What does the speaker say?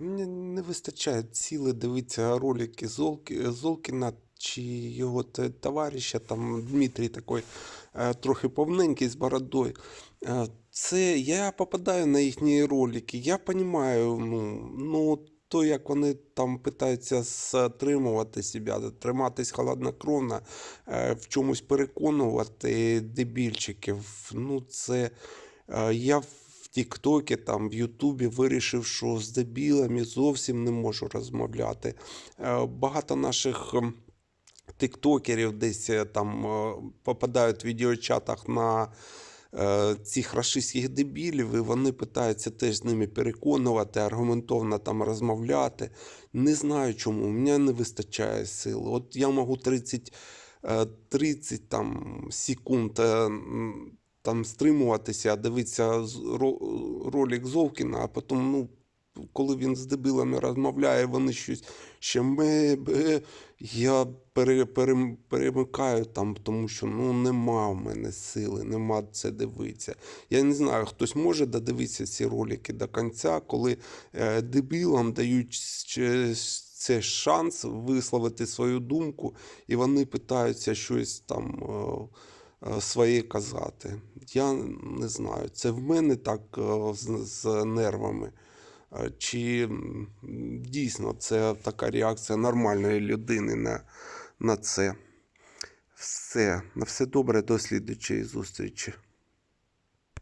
Мені не вистачає ціле дивитися ролики Золки, Золкіна чи його товариша, там Дмитрій такий е, трохи повненький з бородою. Е, Це я попадаю на їхні ролики. Я розумію, ну, ну, то, як вони там питаються стримувати себе, триматись холоднокровно, е, в чомусь переконувати дебільчиків. Ну, це е, я Тіктокі, там, в Ютубі вирішив, що з дебілами зовсім не можу розмовляти. Е, Багато наших ем, тіктокерів десь е, там е, попадають в відеочатах на цих рашистських дебілів, і вони питаються теж з ними переконувати, аргументовно там розмовляти. Не знаю чому, у мене не вистачає сили. От я можу 30, е, 30 там, секунд там стримуватися, дивитися ролик Зовкіна, а потім, ну, коли він з дебілами розмовляє, вони щось ще бе, я пере, пере, перемикаю там, тому що ну, нема в мене сили, нема це дивитися. Я не знаю, хтось може додивитися ці ролики до кінця, коли е, дебілам дають це шанс висловити свою думку, і вони питаються щось там. Е, Своє казати. Я не знаю, це в мене так е, з, з нервами. Е, Чи дійсно це така реакція нормальної людини на, на це? Все. На все добре, до слідчої зустрічі.